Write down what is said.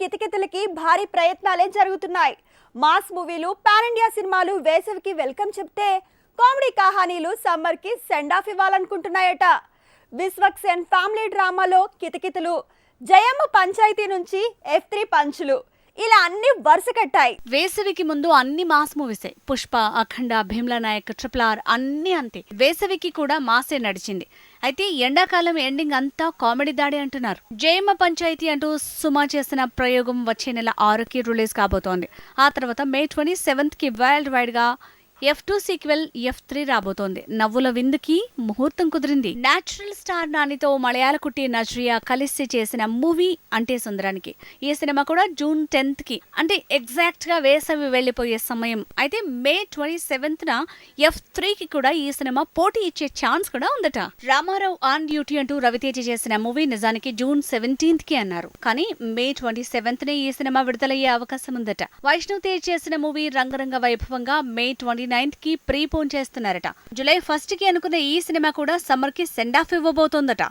కితకితలకి భారీ ప్రయత్నాలే జరుగుతున్నాయి. మాస్ మూవీలు పాన్ ఇండియా సినిమాలు వేసవికి వెల్కమ్ చెప్తే కామెడీ కహానీలు సమ్మర్కి సెండ్ ఆఫ్ ఇవ్వాలనుకుంటున్నాయట విశ్వక్సేన్ ఫ్యామిలీ డ్రామాలో కితకితలు జయమ్మ పంచాయతీ నుంచి ఎఫ్ త్రీ పంచులు. ఇలా అన్ని వరుస కట్టాయి. వేసవికి ముందు అన్ని మాస్ మూవీసే. పుష్ప అఖండ భీమ్లా నాయక్ ట్రిపుల్ ఆర్ అన్ని అంతే. వేసవికి కూడా మాసే నడిచింది. అయితే ఎండాకాలం ఎండింగ్ అంతా కామెడీ దాడి అంటున్నారు. జయమ్మ పంచాయతీ అంటూ సుమా చేసిన ప్రయోగం వచ్చే నెల ఆరుకి రిలీజ్ కాబోతోంది. ఆ తర్వాత మే ట్వంటీ సెవెంత్కి వరల్డ్ వైడ్గా F two sequel F three రాబోతోంది. నవ్వుల విందుకి ముహూర్తం కుదిరింది. నేచురల్ స్టార్ నానితో మలయాళ కుట్టి నజ్రియా కలిసి చేసిన మూవీ అంటే సుందరానికి. ఈ సినిమా కూడా జూన్ టెన్త్కి అంటే ఎగ్జాక్ట్గా వేసవి వెళ్ళిపోయే సమయం. అయితే మే ట్వంటీ సెవెంత్ న ఎఫ్ త్రీ కి కూడా ఈ సినిమా పోటీ ఇచ్చే ఛాన్స్ కూడా ఉందట. రామారావు ఆన్ డ్యూటీ అంటూ రవితేజ చేసిన మూవీ నిజానికి జూన్ సెవెంటీన్త్కి అన్నారు. కానీ మే ట్వంటీ సెవెంత్ నే ఈ సినిమా విడుదలయ్యే అవకాశం ఉందట. వైష్ణవ్ తేజ్ చేసిన movie Ranga Ranga Vaibhavanga May twenty నైన్త్కి prepone చేస్తున్నారట. జులై ఫస్ట్కి అనుకున్న ఈ సినిమా కూడా సమ్మర్కి సెండ్ ఆఫ్ ఇవ్వబోతోందట.